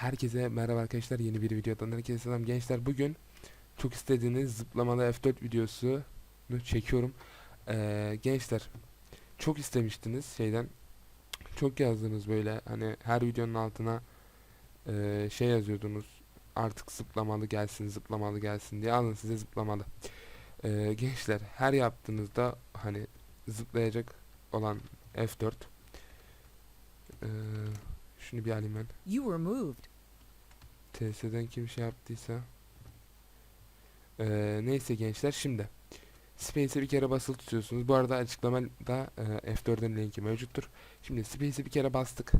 Herkese merhaba arkadaşlar yeni bir videodan herkese selam. Gençler bugün çok istediğiniz zıplamalı F4 videosunu çekiyorum. Ee, gençler çok istemiştiniz şeyden çok yazdınız böyle hani her videonun altına ee, şey yazıyordunuz artık zıplamalı gelsin zıplamalı gelsin diye alın size zıplamalı. Ee, gençler her yaptığınızda hani zıplayacak olan F4 ee, şunu bir alayım ben You were moved. TS'den kim şey yaptıysa. Ee, neyse gençler şimdi. Space'e bir kere basılı tutuyorsunuz. Bu arada açıklamada e, F4'ün linki mevcuttur. Şimdi Space'e bir kere bastık.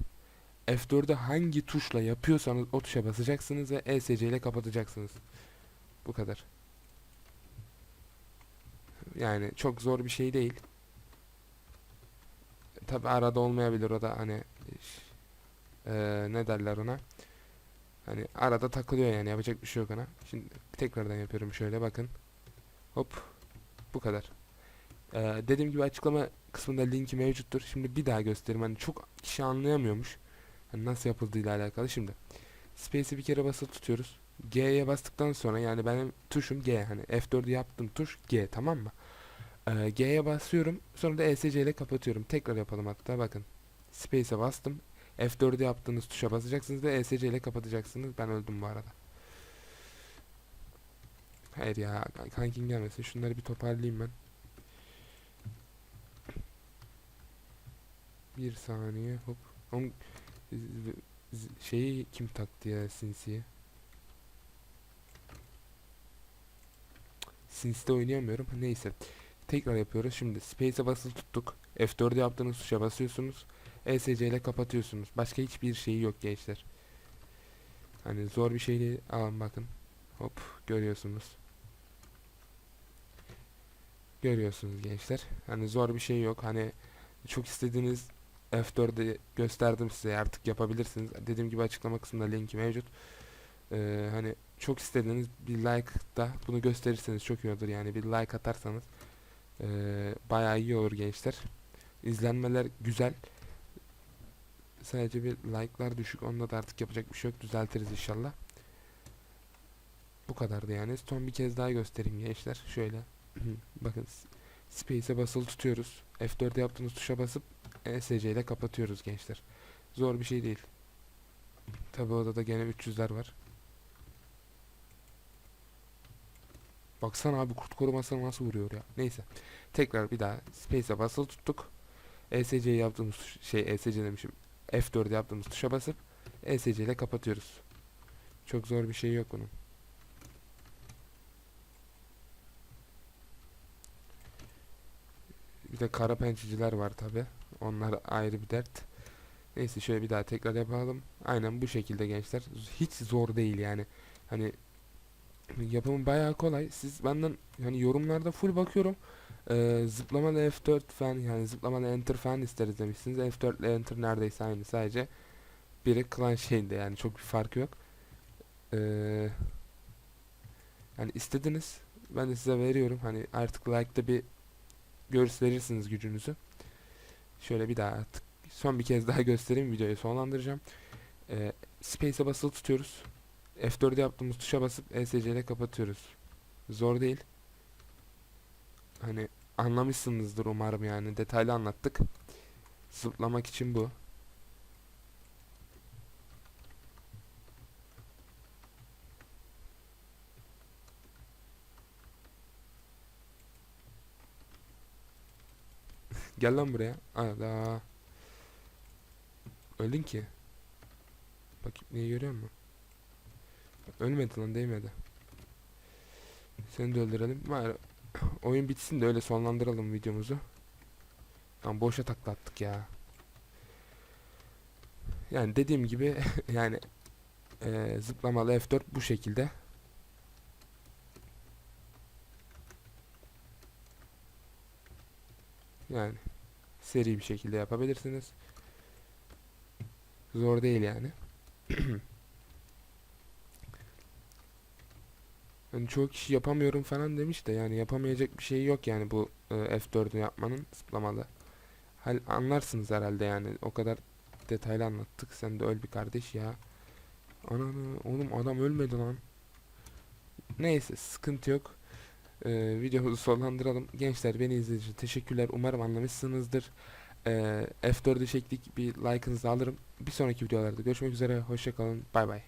F4'ü hangi tuşla yapıyorsanız o tuşa basacaksınız ve ESC ile kapatacaksınız. Bu kadar. Yani çok zor bir şey değil. Tabi arada olmayabilir o da hani e, ne derler ona. Hani arada takılıyor yani yapacak bir şey yok ona. Şimdi tekrardan yapıyorum şöyle bakın. Hop. Bu kadar. Ee, dediğim gibi açıklama kısmında linki mevcuttur. Şimdi bir daha göstereyim. Hani çok kişi anlayamıyormuş. Hani nasıl yapıldığıyla alakalı. Şimdi Space'i bir kere basılı tutuyoruz. G'ye bastıktan sonra yani benim tuşum G. Hani F4'ü yaptığım tuş G tamam mı? Ee, G'ye basıyorum. Sonra da ESC ile kapatıyorum. Tekrar yapalım hatta bakın. Space'e bastım. F4'ü yaptığınız tuşa basacaksınız ve ESC ile kapatacaksınız. Ben öldüm bu arada. Hayır ya kankin gelmesin. Şunları bir toparlayayım ben. Bir saniye hop. Oğlum, şeyi kim taktı ya sinsiye? Sinsi'de oynayamıyorum. Neyse. Tekrar yapıyoruz. Şimdi Space'e basılı tuttuk. F4'ü yaptığınız tuşa basıyorsunuz. ESC ile kapatıyorsunuz. Başka hiçbir şeyi yok gençler. Hani zor bir şey. Alın bakın. Hop görüyorsunuz. Görüyorsunuz gençler. Hani zor bir şey yok. Hani çok istediğiniz F4'de gösterdim size artık yapabilirsiniz. Dediğim gibi açıklama kısmında linki mevcut. Ee, hani çok istediğiniz bir like da bunu gösterirseniz çok iyi olur. Yani bir like atarsanız ee, bayağı iyi olur gençler. İzlenmeler güzel. Sadece bir like'lar düşük. Onda da artık yapacak bir şey yok. Düzeltiriz inşallah. Bu kadardı yani. Son bir kez daha göstereyim gençler. Şöyle. Bakın Space'e basılı tutuyoruz. F4'e yaptığınız tuşa basıp ESC ile kapatıyoruz gençler. Zor bir şey değil. Tabi odada gene 300'ler var. Baksana abi kurt korumasına nasıl vuruyor ya. Neyse. Tekrar bir daha Space'e basılı tuttuk. ESC'yi yaptığımız şey ESC demişim. F4'e yaptığımız tuşa basıp ESC ile kapatıyoruz. Çok zor bir şey yok bunun. Bir de kara pençeciler var tabi. Onlar ayrı bir dert. Neyse şöyle bir daha tekrar yapalım. Aynen bu şekilde gençler. Hiç zor değil yani. Hani yapımı bayağı kolay. Siz benden hani yorumlarda full bakıyorum. Ee, zıplamalı F4 falan yani zıplamalı enter falan isteriz demişsiniz. F4 ile enter neredeyse aynı sadece biri klan şeyinde yani çok bir farkı yok. Ee, yani istediniz ben de size veriyorum. Hani artık like'da bir gösterirsiniz gücünüzü. Şöyle bir daha artık son bir kez daha göstereyim videoyu sonlandıracağım. Ee, Space'e basılı tutuyoruz. F4'de yaptığımız tuşa basıp ESC ile kapatıyoruz. Zor değil. Hani anlamışsınızdır umarım yani detaylı anlattık. Zıplamak için bu. Gel lan buraya. Ada. Öldün ki. Bak neyi görüyor musun? Ölmedi lan değmedi. Seni de öldürelim. Bari oyun bitsin de öyle sonlandıralım videomuzu. Lan boşa takla attık ya. Yani dediğim gibi yani eee, zıplamalı F4 bu şekilde. Yani seri bir şekilde yapabilirsiniz. Zor değil yani. Hani çoğu kişi yapamıyorum falan demiş de yani yapamayacak bir şey yok yani bu e, F4'ü yapmanın zıplamalı. Hal anlarsınız herhalde yani o kadar detaylı anlattık. Sen de öl bir kardeş ya. Ananı oğlum adam ölmedi lan. Neyse sıkıntı yok. Ee, videomuzu sonlandıralım. Gençler beni izlediğiniz teşekkürler. Umarım anlamışsınızdır. Ee, F4'ü çektik. Bir like'ınızı alırım. Bir sonraki videolarda görüşmek üzere. Hoşçakalın. Bay bay.